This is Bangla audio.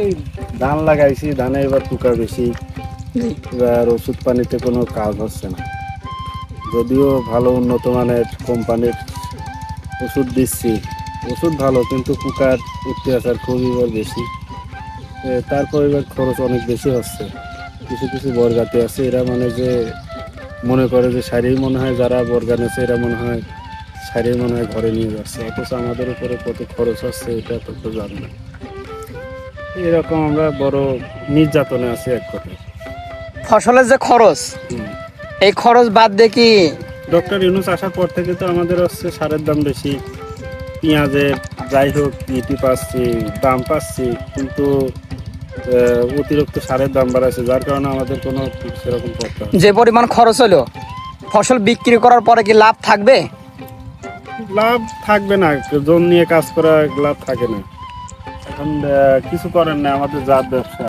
এই ধান লাগাইছি, ধানে এবার পোকা বেশি। এবার ওষুধ পানিতে কোনো কাজ হচ্ছে না। যদিও ভালো উন্নত মানের কোম্পানির ওষুধ দিচ্ছি। ওষুধ ভালো, কিন্তু পোকার অত্যাচার খুবই এবার বেশি। তারপর এবার খরচ অনেক বেশি হচ্ছে। কিছু কিছু বরগাতি আছে, এরা মানে যে মনে করে যে শাড়ি মনে হয়, যারা বর্গা নেছে এরা মনে হয় শাড়ি মনে হয় ঘরে নিয়ে যাচ্ছে। অথচ আমাদের উপরে কত খরচ হচ্ছে, এটা তো জানি না। এরকম আমরা বড় নির্যাতনে আছি এক কথায়। ফসলের যে খরচ এই খরচ বাদ দিয়ে কি ডক্টর ইউনুস আসার পর থেকে তো আমাদের হচ্ছে সারের দাম বেশি। পেঁয়াজের যাই হোক ইটি পাচ্ছি দাম পাচ্ছি কিন্তু অতিরিক্ত সারের দাম বাড়াচ্ছে যার কারণে আমাদের কোনো সেরকম যে পরিমাণ খরচ হলো ফসল বিক্রি করার পরে কি লাভ থাকবে? লাভ থাকবে না জন নিয়ে কাজ করা লাভ থাকে না। এখন কিছু করেন না আমাদের যার ব্যবসা।